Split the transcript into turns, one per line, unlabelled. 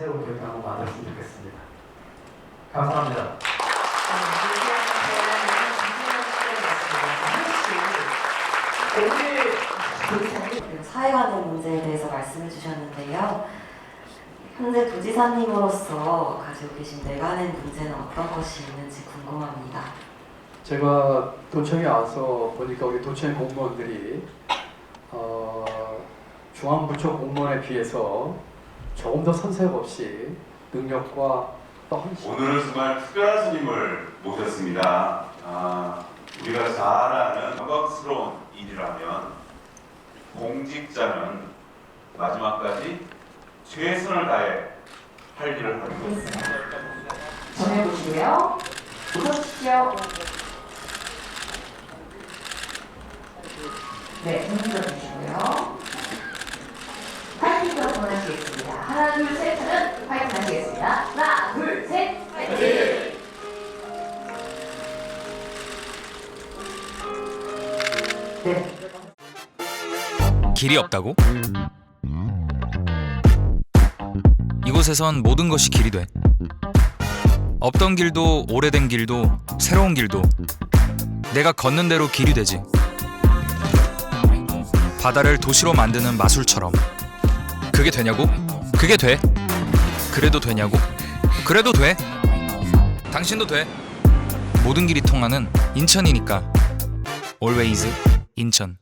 새로운 한번 만들었으면 좋겠습니다. 감사합니다.
사회관의 문제에 대해서 말씀해 주셨는데요. 현재 도지사님으로서 가지고 계신 내관의 문제는 어떤 것이 있는지 궁금합니다.
제가 도청에 와서 보니까 우리 도청 공무원들이 어, 중앙부처 공무원에 비해서 조금 더 선색 없이 능력과 또 헌신
오늘은 정말 특별한 스님을 모셨습니다. 아, 우리가 잘 아는 영광스러운 일이라면 공직자는 마지막까지 최선을 다해 할 일을 하는 것.
정해보시고요. 웃어주십시오. 네, 힘들어 주시고요. 파이팅으로 보내시겠습니다. 하나, 둘, 셋 하면 파이팅 하시겠습니다. 하나, 둘, 셋, 파이팅! 네.
길이 없다고? 이곳에선 모든 것이 길이 돼. 없던 길도 오래된 길도 새로운 길도 내가 걷는 대로 길이 되지. 바다를 도시로 만드는 마술처럼. 그게 되냐고? 그게 돼. 그래도 되냐고? 그래도 돼. 당신도 돼. 모든 길이 통하는 인천이니까. Always 인천.